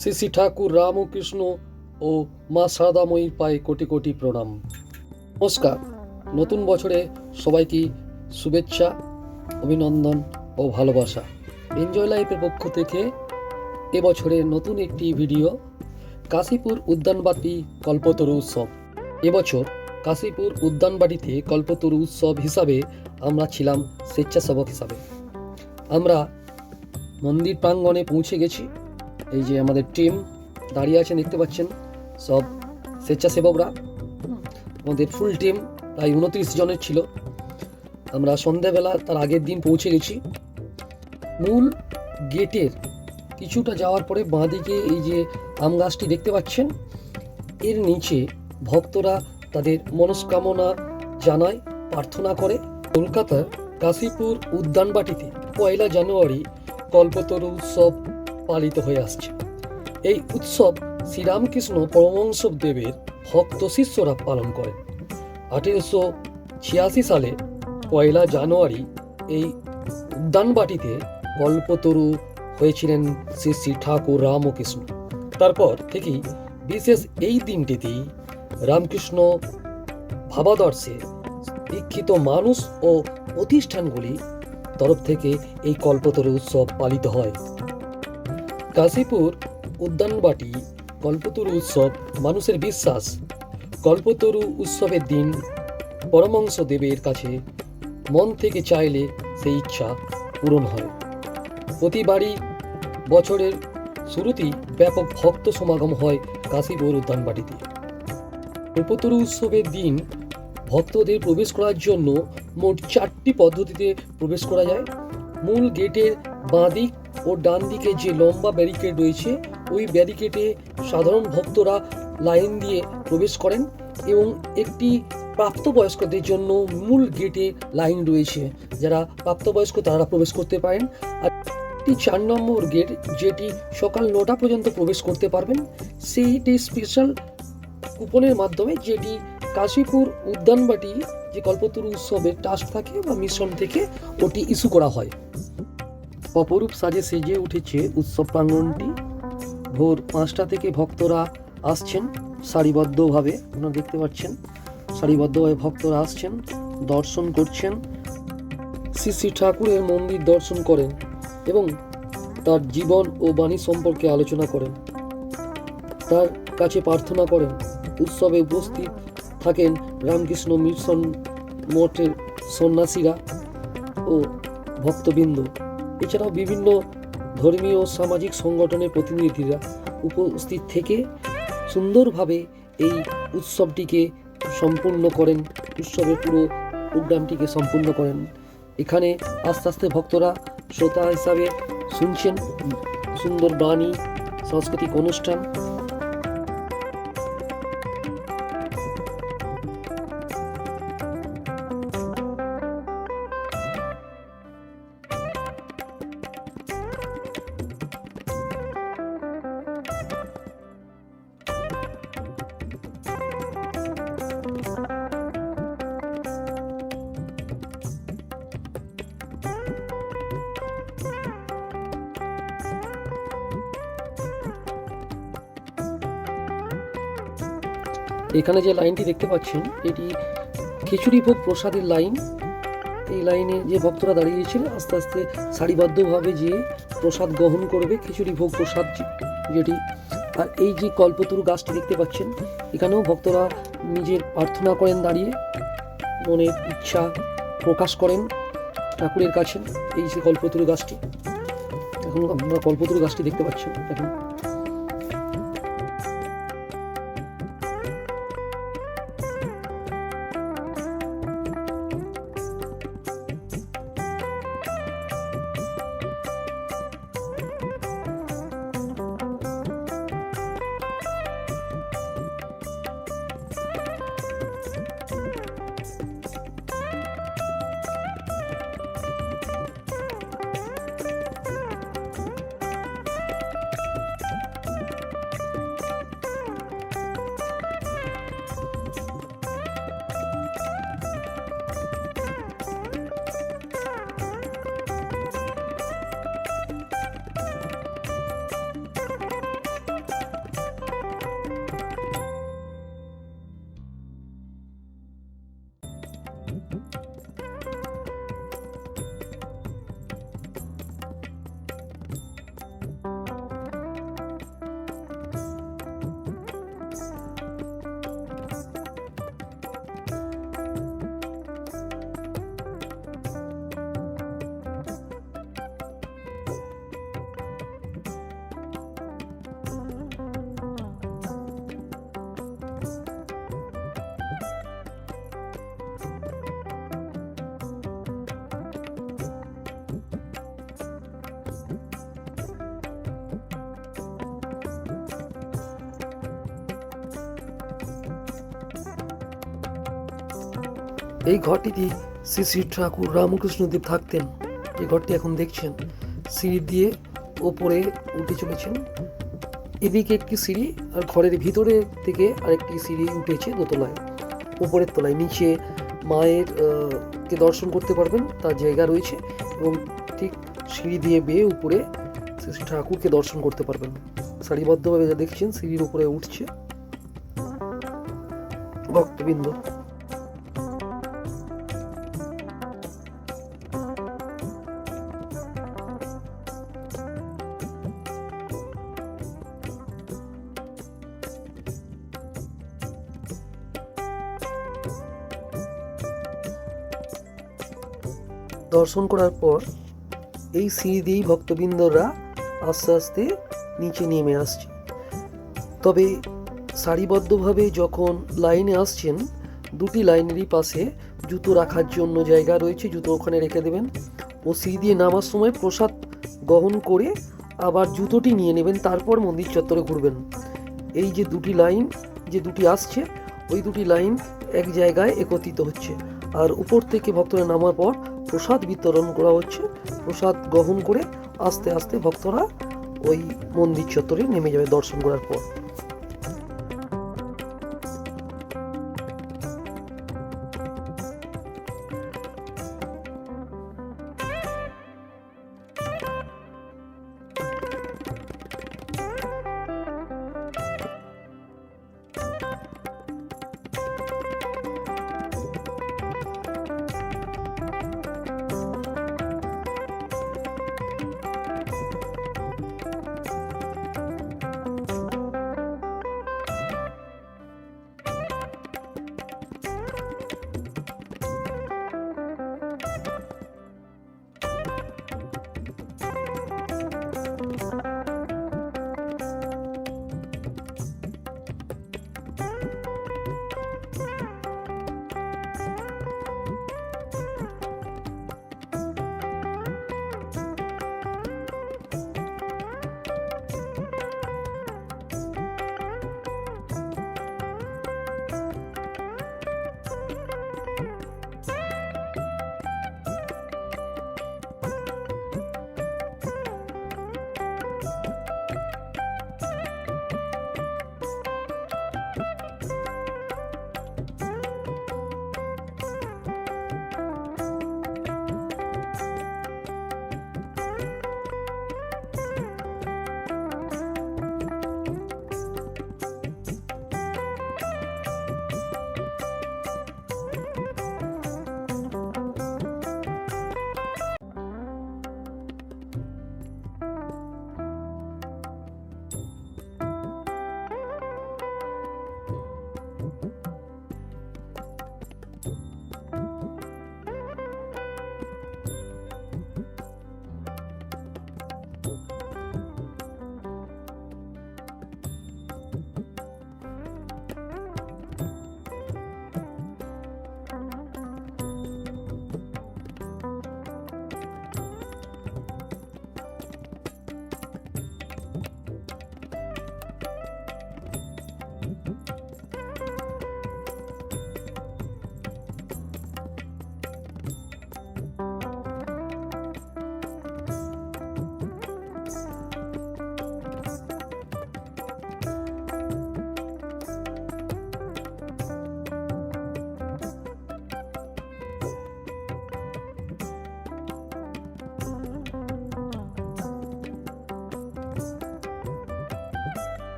শ্রী ঠাকুর রামকৃষ্ণ ও মা সারদাময়ীর পায়ে কোটি কোটি প্রণাম। নমস্কার। নতুন বছরে সবাইকে শুভেচ্ছা, অভিনন্দন ও ভালোবাসা। এনজয় লাইফের পক্ষ থেকে এবছরের নতুন একটি ভিডিও কাশীপুর উদ্যানবাটি কল্পতরু উৎসব। এবছর কাশীপুর উদ্যানবাটিতে কল্পতরু উৎসব হিসাবে আমরা ছিলাম স্বেচ্ছাসেবক হিসাবে। আমরা মন্দির প্রাঙ্গণে পৌঁছে গেছি। এই যে আমাদের টিম দাঁড়িয়ে আছেন, দেখতে পাচ্ছেন, সব স্বেচ্ছাসেবকরা। আমাদের ফুল টিম প্রায় উনত্রিশ জনের ছিল। আমরা সন্ধ্যাবেলা তার আগের দিন পৌঁছে গেছি। মূল গেটের কিছুটা যাওয়ার পরে বাঁদিকে এই যে আম গাছটি দেখতে পাচ্ছেন, এর নিচে ভক্তরা তাদের মনস্কামনা জানায়, প্রার্থনা করে। কলকাতার কাশীপুর উদ্যানবাটিতে পয়লা জানুয়ারি কল্পতরু উৎসব পালিত হয়ে আসছে। এই উৎসব শ্রীরামকৃষ্ণ পরমহংস দেবের ভক্ত শিষ্যরা পালন করেন। আঠেরোশো ছিয়াশি সালে পয়লা জানুয়ারি এই উদ্যানবাটিতে কল্পতরু হয়েছিলেন শ্রী শ্রী ঠাকুর রামকৃষ্ণ। তারপর থেকেই বিশেষ এই দিনটিতেই রামকৃষ্ণ ভাবাদর্শে দীক্ষিত মানুষ ও প্রতিষ্ঠানগুলি তরফ থেকে এই কল্পতরু উৎসব পালিত হয়। কাশীপুর উদ্যানবাটি, কল্পতরু উৎসব, মানুষের বিশ্বাস। কল্পতরু উৎসবের দিন পরমংশ দেবের কাছে মন থেকে চাইলে সেই ইচ্ছা পূরণ হয়। প্রতিবারই বছরের শুরুতেই ব্যাপক ভক্ত সমাগম হয় কাশীপুর উদ্যানবাটিতে। কল্পতরু উৎসবের দিন ভক্তদের প্রবেশ করার জন্য মোট চারটি পদ্ধতিতে প্রবেশ করা যায়। মূল গেটের বাঁদিক ও ডান দিকে যে লম্বা ব্যারিকেড রয়েছে, ওই ব্যারিকেডে সাধারণ ভক্তরা লাইন দিয়ে প্রবেশ করেন এবং একটি প্রাপ্তবয়স্কদের জন্য মূল গেটে লাইন রয়েছে, যারা প্রাপ্তবয়স্ক তারা প্রবেশ করতে পারেন। আর একটি চার নম্বর গেট যেটি সকাল নটা পর্যন্ত প্রবেশ করতে পারবেন সেইটি স্পেশাল কুপনের মাধ্যমে যেটি কাশীপুর উদ্যানবাটি যে কল্পতরু উৎসবের টাস্ক থাকে বা মিশন থেকে ওটি ইস্যু করা হয়। অপরূপ সাজে সেজে উঠেছে উৎসব প্রাঙ্গণটি ভোর পাঁচটা থেকে ভক্তরা আসছেন সারিবদ্ধভাবে, আপনারা দেখতে পাচ্ছেন, সারিবদ্ধভাবে ভক্তরা আসছেন, দর্শন করছেন। শ্রী শ্রী ঠাকুরের মন্দির দর্শন করেন এবং তার জীবন ও বাণী সম্পর্কে আলোচনা করেন। তার কাছে প্রার্থনা করেন। উৎসবে উপস্থিত থাকেন রামকৃষ্ণ মিশন মঠের সন্ন্যাসীরা ও ভক্তবৃন্দ। এছাড়াও বিভিন্ন ধর্মীয় ও সামাজিক সংগঠনের প্রতিনিধিরা উপস্থিত থেকে সুন্দরভাবে এই উৎসবটিকে সম্পূর্ণ করেন, উৎসবের পুরো প্রোগ্রামটিকে সম্পূর্ণ করেন। এখানে আস্তে আস্তে ভক্তরা, শ্রোতা হিসাবে শুনছেন, সুন্দর বাণী, সাংস্কৃতিক অনুষ্ঠান এখানে যে লাইনটি দেখতে পাচ্ছেন, এটি খিচুড়ি ভোগ প্রসাদের লাইন। এই লাইনে যে ভক্তরা দাঁড়িয়েছিল আস্তে আস্তে সারিবদ্ধভাবে যে প্রসাদ গ্রহণ করবে খিচুড়ি ভোগ প্রসাদ যেটি। আর এই যে কল্পতরু গাছটি দেখতে পাচ্ছেন, এখানেও ভক্তরা নিজের প্রার্থনা করেন দাঁড়িয়ে, মনের ইচ্ছা প্রকাশ করেন ঠাকুরের কাছে, এই যে কল্পতরু গাছটি। এখন আপনারা কল্পতরু গাছটি দেখতে পাচ্ছেন এখন Ooh. এই ঘরটিতে শ্রী শ্রী ঠাকুর রামকৃষ্ণদেব থাকতেন। যে ঘরটি এখন দেখছেন। সিঁড়ি দিয়ে ওপরে উঠে চলেছেন। এদিকে একটি সিঁড়ি আর ঘরের ভিতরে থেকে আরেকটি সিঁড়ি উঠেছে দোতলায়। উপরের তলায় নিচে মায়ের কে দর্শন করতে পারবেন, তার জায়গা রয়েছে এবং ঠিক সিঁড়ি দিয়ে বেয়ে উপরে শ্রী শ্রী ঠাকুরকে দর্শন করতে পারবেন। সারিবদ্ধভাবে যা দেখছেন, সিঁড়ির উপরে উঠছে। ভক্তবৃন্দ দর্শন করার পর এই সিঁড়ি দিয়েই ভক্তবৃন্দরা আস্তে আস্তে নিচে নেমে আসছে। তবে সারিবদ্ধভাবে যখন লাইনে আসছেন, দুটি লাইনেরই পাশে জুতো রাখার জন্য জায়গা রয়েছে, জুতো ওখানে রেখে দেবেন ও সিঁড়ি দিয়ে নামার সময় প্রসাদ গ্রহণ করে আবার জুতোটি নিয়ে নেবেন, তারপর মন্দির চত্বরে ঘুরবেন। এই যে দুটি লাইন, যে দুটি আসছে, ওই দুটি লাইন এক জায়গায় একত্রিত হচ্ছে। আর উপর থেকে ভক্তরা নামার পর প্রসাদ বিতরণ করা হচ্ছে। প্রসাদ গ্রহণ করে আস্তে আস্তে ভক্তরা ওই মন্দির চত্বরে নেমে যাবে দর্শন করার পর।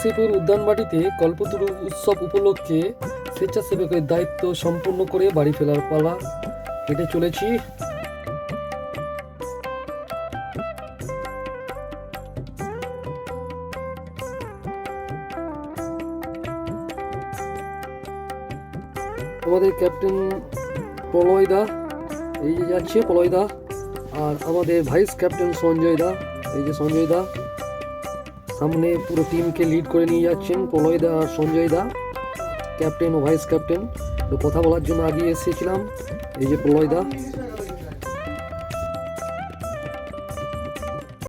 শ্রীপুর উদ্যানবাটিতে কল্পতরু উৎসব উপলক্ষে স্বেচ্ছাসেবকের দায়িত্ব সম্পূর্ণ করে বাড়ি ফেরার পালা। হেঁটে চলেছি। আমাদের ক্যাপ্টেন প্রলয়দা এই যে যাচ্ছে প্রলয়দা আর আমাদের ভাইস ক্যাপ্টেন সঞ্জয় দা এই যে সঞ্জয় দা সামনে পুরো টিমকে লিড করে নিয়ে যাচ্ছেন প্রলয় দা আর সঞ্জয় দা। ক্যাপ্টেন ও ভাইস ক্যাপ্টেন তো কথা বলার জন্য আগিয়ে এসেছিলাম। এই যে প্রলয় দা।